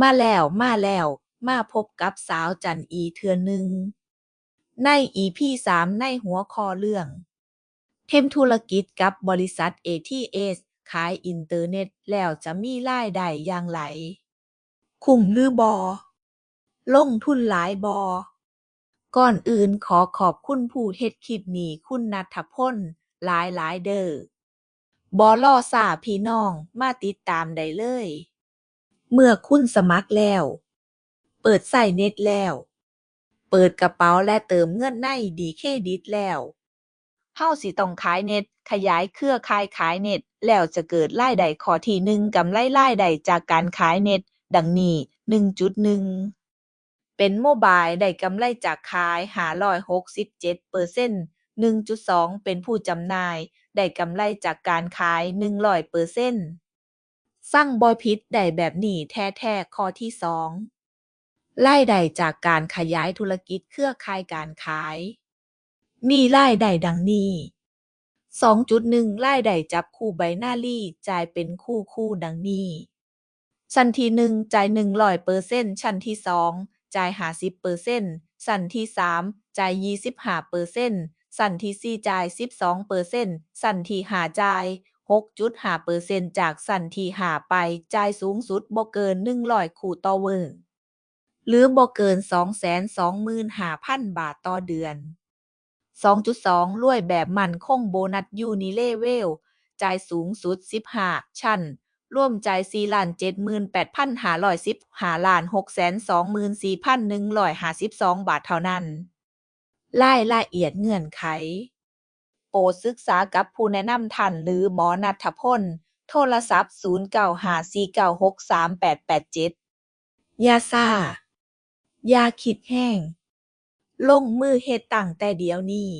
มาแล้วมาแล้ว มาพบกับสาวจันอีเทื่อหนึ่ง ใน EP สามในหัวข้อเรื่องเฮ็ดธุรกิจกับบริษัท ATS ขายอินเทอร์เน็ตแล้วจะมีรายได้อย่างไรคุ้มหรือบ่ลงทุนหลายบ่ก่อนอื่นขอขอบคุณผู้เฮ็ดคลิปนี้คุณณัฐพลหลายหลายเด้อบ่รอช้าพี่น้องมาติดตามได้เลย เมื่อคุณสมัครแล้ว เปิดใช้เน็ตแล้ว เปิดกระเป๋าและเติมเงินใน dKredit แล้วเราสิต้องขายเน็ต ขยายเครือข่ายขายเน็ต แล้วจะเกิดรายได้ข้อที่หนึ่งกำไรรายได้จากการขายเน็ต ดังนี้หนึ่งจุดหนึ่งเป็นโมบายได้กำไรจากขายหาร้อยหกสิบเจ็ดเปอร์เซ็นต์หนึ่งจุดสองเป็นผู้จำหน่าย ได้กำไรจากการขายหนึ่งร้อยเปอร์เซ็นต์ ฟังบ่ผิดได้แบบนี้แท้แท้ข้อที่สองรายได้จากการขยายธุรกิจเครือข่ายการขาย มีรายได้ดังนี้สองจุดหนึ่งรายได้จับคู่ใบหน้าลีจ่ายเป็นคู่ๆดังนี้ชั้นที่หนึ่งจ่ายหนึ่งร้อยเปอร์เซ็นต์ชั้นที่สองจ่ายห้าสิบเปอร์เซ็นต์ชั้นที่สามจ่ายยี่สิบห้าเปอร์เซ็นต์ชั้นที่สี่จ่ายสิบสองเปอร์เซ็นต์ชั้นที่ห้าจ่าย หกจุดหาเปอร์เซ็นต์จากชั้นที่หาไปจ่ายสูงสุดบ่เกินหนึ่งร้อยคู่ต่อมื้อหรือบ่เกินสองแสนสองหาพันบาทต่อเดือนสองจุดสองรวยแบบมันคงโบนัสยูนิเลเวลจ่ายสูงสุดสิบห้าชั้น ร่วมจ่ายสี่ล้านเจ็ดหมื่นแปดพันห้าร้อยสิบหาล้านหกแสนสองหมื่นสี่พันหนึ่งร้อยหาสิบาทเท่านั้น รายละเอียดเงื่อนไข รดศึกษากับผู้แนะนำท่านหรือหมอณัฐพล โทรศัพท์ 0 9 5 4 9 6 3 8 8 7 อย่าช้าอย่าคิดแห้ง ลงมือเฮ็ดตั้งแต่เดี๋ยวนี้